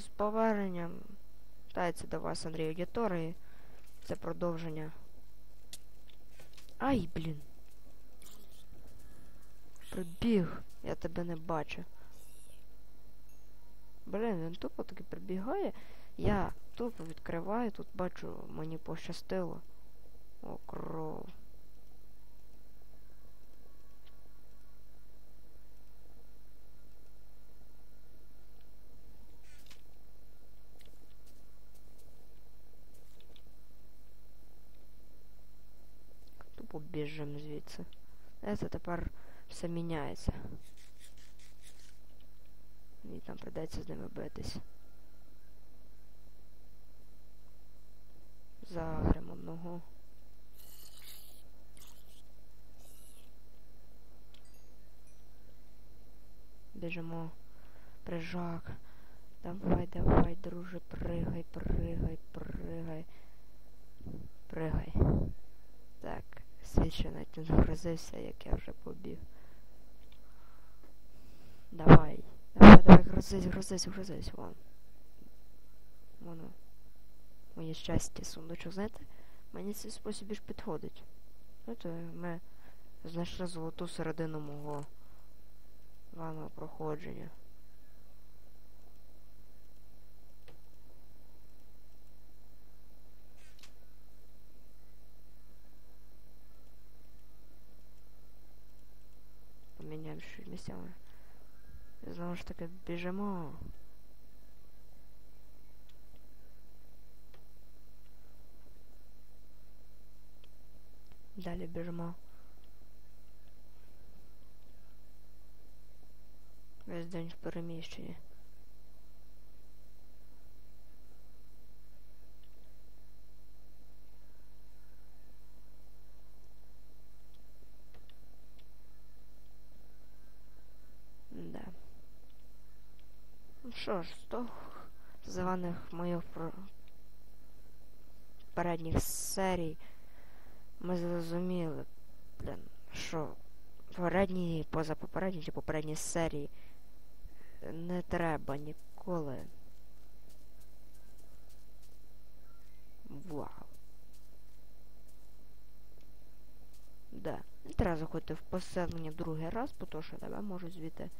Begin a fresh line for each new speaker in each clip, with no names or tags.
з поверненням. Вітається до вас Андрій Аудітор і це продовження. Ай, блін. Прибіг, я тебе не бачу. Блін, він тупо таки прибігає. Я тупо відкриваю, тут бачу, мені пощастило. О, кров. Тупо біжимо звідси. Це тепер все міняється. І там придеться з ними битись. Загрем одного. Біжимо. Прижак. Давай, давай, друже, пригай, пригай, пригай. Пригай. Так, ще навіть не загрузився, як я вже побіг. Давай. Давай, давай, грузись, грузись, грузись, вон. Воно. Моє щастя, сундучок, знаєте, мені цей спосіб більш підходить. Знаєте, ми знайшли золоту середину мого ванного проходження. Щось місцями. Знову ж таки біжимо. Далі біжимо. Весь день в переміщенні. Да. Ну що ж, з того званих моїх передніх серій ми зрозуміли, блін, що передні, позапопередні чи попередні серії не треба ніколи. Вау. Да. Не треба заходити в поселення другий раз, бо то що тебе можуть звідти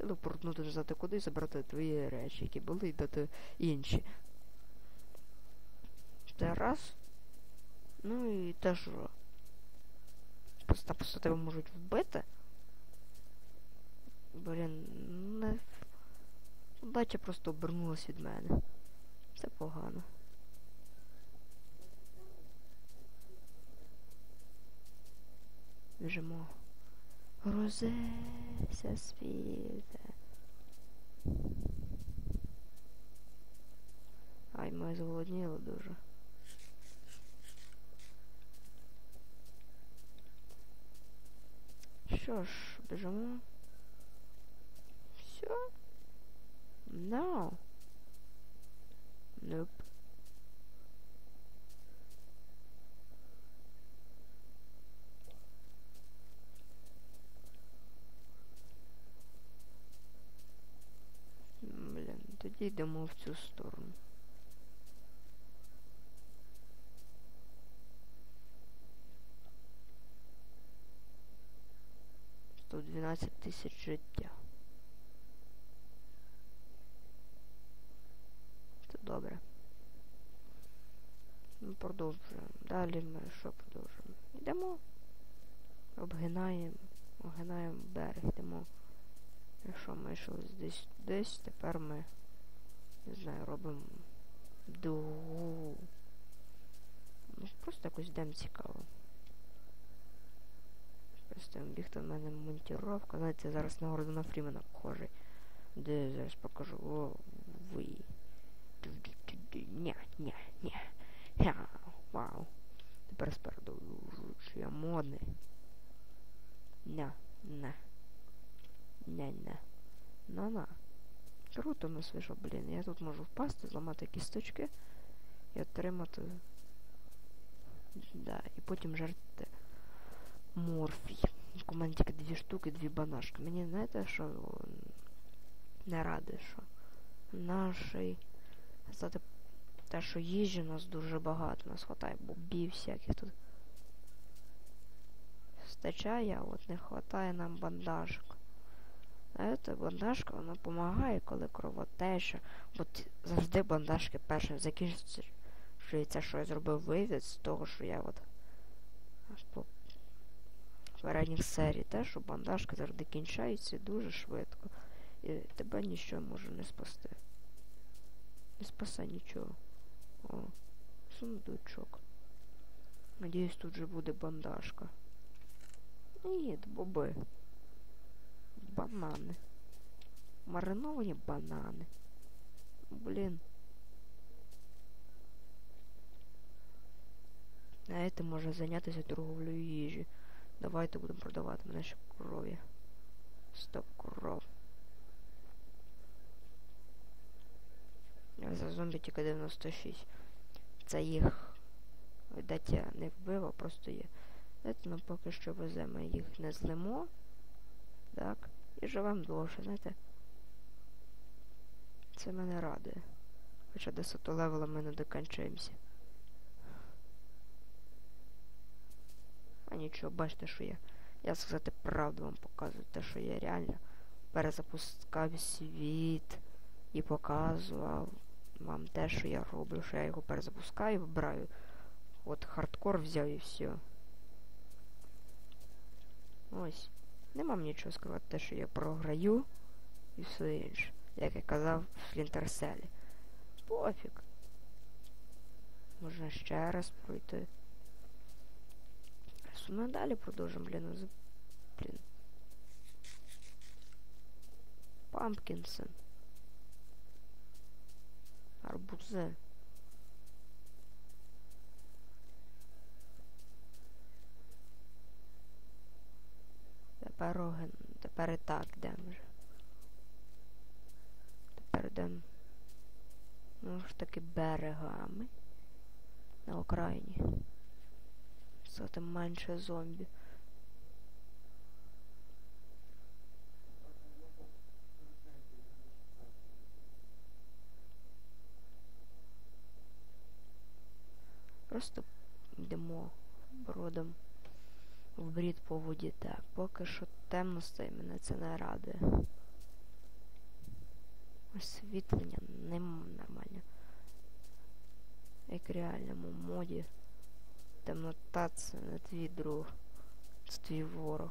телепортнути не знати куди і забрати твої речі, які були, і дати інші. Це раз. Ну і те, що просто просто тебе можуть вбити. Блін, не... Удача просто обернулась від мене. Це погано. Біжимо. Грузися, світе. Ай, ми зголодніли дуже. Що ж, біжимо. Тоді йдемо в цю сторону. Тут 12 тисяч життя. Це добре. Ми продовжуємо. Далі ми що продовжуємо? Йдемо. Обгинаємо. Огинаємо берег, йдемо. Якщо ми йшли десь десь, тепер ми не знаю, робимо дугу. Ну, просто якось йдемо цікаво. Просто бігти в мене монтіровка. Знаєте, зараз на Гордона Фрімена похожий. Де я зараз покажу. О, ви. Ня, ня, ня. Ня, вау. Тепер спереду, я модний. Ня, на. Ня-ня. На-на. Круто у нас вийшло, блін. Я тут можу впасти, зламати кісточки і отримати. Да, і потім жерти морфій. У мене тільки дві штуки, дві банашки. Мені знаєте, що не ради, що нашої. Сказати, те, що їжі у нас дуже багато, у нас хватає бобів всяких тут. Стачає, а от не хватає нам бандажок. Знаєте, бандажка вона допомагає, коли кровотеча. От завжди бандажки першим закінчується, що я зробив вивід з того, що я от по попередніх серій, те, що бандажка завжди кінчається дуже швидко. І тебе нічого може не спасти. Не спасе нічого. О, сундучок. Надіюсь, тут же буде бандажка. Ні, боби. Банани. Мариновані банани. Блін. Знаєте, може зайнятися торговлею їжі. Давайте будемо продавати мене ще крові. Стоп, кров. За зомбі тільки 96. Це їх, видать, я не вбив, а просто є. Знаєте, ну поки що веземо їх не злимо. Так. І живемо довше, знаєте. Це мене радує. Хоча 10 левела ми не докінчуємося. А нічого, бачите, що я. Я сказати правду вам показую, те, що я реально перезапускав світ і показував вам те, що я роблю, що я його перезапускаю, вибираю. От хардкор взяв і все. Ось. Не мам нічого сказати, те, що я програю і все інше. Як я казав в Флінтерселі. Пофіг. Можна ще раз пройти. Ми далі продовжимо, блін, за... блін. Пампкінсен. Арбузи. Тепер оген. Тепер і так йдемо вже. Тепер йдемо. Ну ж таки берегами. На окраїні. Це там менше зомбі. Просто йдемо бродом в брід по воді так. Поки що темно стає, мене це не радує. Освітлення нема нормально. Як в реальному моді. Темнота це не твій друг. Це твій ворог.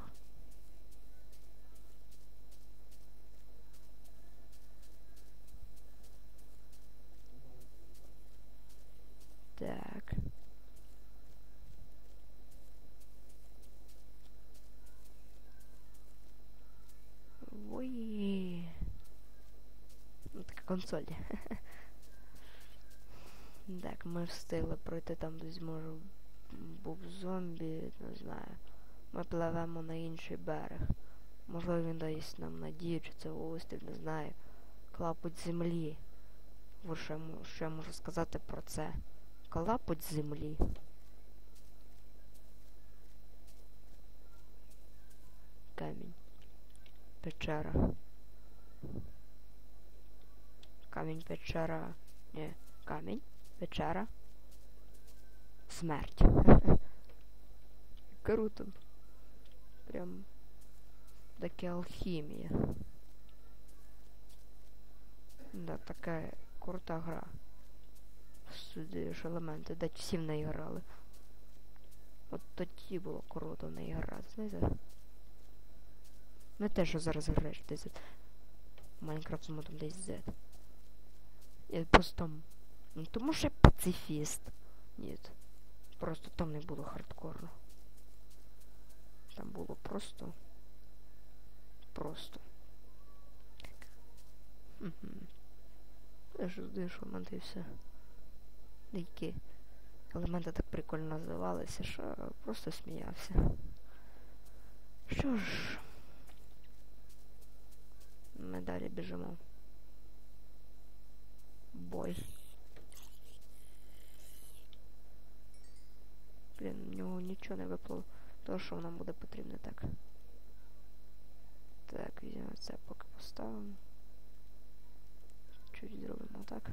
Так. Консоль. так, ми встигли пройти там, десь може був зомбі, не знаю. Ми пливемо на інший берег. Можливо, він дасть нам надію, чи це острів, не знаю. Клапоть землі. Що що я можу сказати про це. Клапоть землі. Камінь. Печера. Камінь, печера. Ні, камінь, печера. Смерть. Круто. Прям таке алхімія. Да, така крута гра. Студієш елементи, де всі в неї грали. От тоді було круто в неї грати, знаєте? Не те, що зараз граєш десь. Майнкрафт з модом десь Z. Я просто... Ну, тому що я пацифіст. Ні. Просто там не було хардкорно. Там було просто... Просто. Угу. Я ж здиш елементи і все. Деякі елементи так прикольно називалися, що просто сміявся. Що ж... Ми далі біжимо. Бой. Блін, в нього нічого не випло. То, що нам буде потрібно так. Так, візьмемо це поки поставимо. чуть зробимо так.